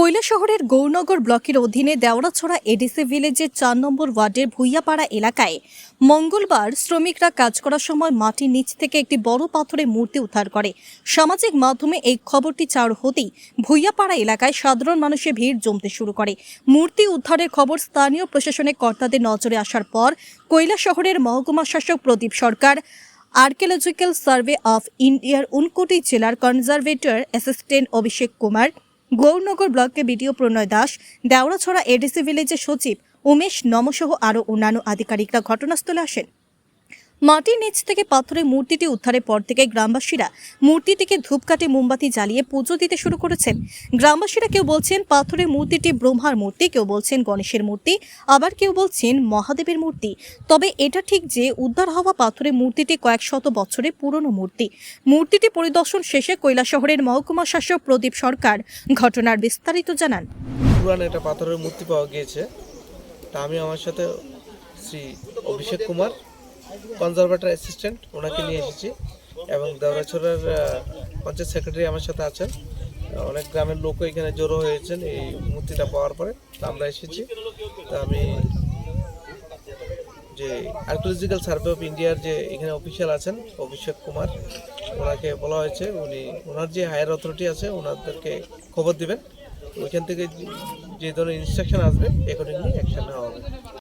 কৈলা শহরের গৌরনগর ব্লকের অধীনে দেওড়াছড়া এডিসি ভিলেজের চার নম্বর ওয়ার্ডের ভুইয়াপাড়া এলাকায় মঙ্গলবার শ্রমিকরা কাজ করার সময় মাটির নিচ থেকে একটি বড় পাথরের মূর্তি উদ্ধার করে। সামাজিক মাধ্যমে এই খবরটি চার হতেই ভুইয়াপাড়া এলাকায় সাধারণ মানুষের ভিড় জমতে শুরু করে। মূর্তি উদ্ধারের খবর স্থানীয় প্রশাসনের কর্তাদের নজরে আসার পর কৈলা শহরের মহকুমা শাসক Pradip Sarkar, archaeological survey of ইন্ডিয়ার উনকোটি জেলার কনজারভেটর অ্যাসিস্ট্যান্ট অভিষেক কুমার গৌরনগর ব্লকে বিডিও প্রণয় দাস, দেওড়াছড়া এডিসি ভিলেজের সচিব উমেশ নমসহ আরও অন্যান্য আধিকারিকরা ঘটনাস্থলে আসেন। মাটির নিচ থেকে পাথরের মূর্তিটি উদ্ধারের পর থেকে গ্রামবাসীরা মূর্তিটিকে ধূপকাঠি, মোমবাতি জ্বালিয়ে পুজো দিতে শুরু করেছেন। গ্রামবাসীরা কেউ বলছেন পাথরের মূর্তিটি ব্রহ্মার মূর্তি, কেউ বলছেন গণেশের মূর্তি, আবার কেউ বলছেন মহাদেবের মূর্তি। তবে এটা ঠিক যে উদ্ধার হওয়া পাথরের মূর্তিটি কয়েক শত বছরের পুরনো মূর্তি। মূর্তিটি পরিদর্শন শেষে কৈলাসহরের মহকুমা শাসক প্রদীপ সরকার ঘটনার বিস্তারিত জানান। পুরান একটা পাথরের মূর্তি পাওয়া গিয়েছে। তা আমি আমার সাথে শ্রী অভিষেক কুমার কনজারভেটর অ্যাসিস্ট্যান্ট ওনাকে নিয়ে এসেছি এবং দেওরাছড়ার পঞ্চায়েত সেক্রেটারি আমার সাথে আছেন। অনেক গ্রামের লোকও এখানে জড়ো হয়েছেন এই মূর্তিটা পাওয়ার পরে। আমরা এসেছি। তা আমি যে আর্কিওলজিক্যাল সার্ভে অফ ইন্ডিয়ার যে এখানে অফিসিয়াল আছেন, অভিষেক কুমার, ওনাকে বলা হয়েছে, উনি, ওনার যে হায়ার অথরিটি আছে, ওনাদেরকে খবর দিবেন। ওইখান থেকে যে- যে ধরনের ইনস্ট্রাকশন আসবে অ্যাকর্ডিংলি অ্যাকশন নেওয়া হবে।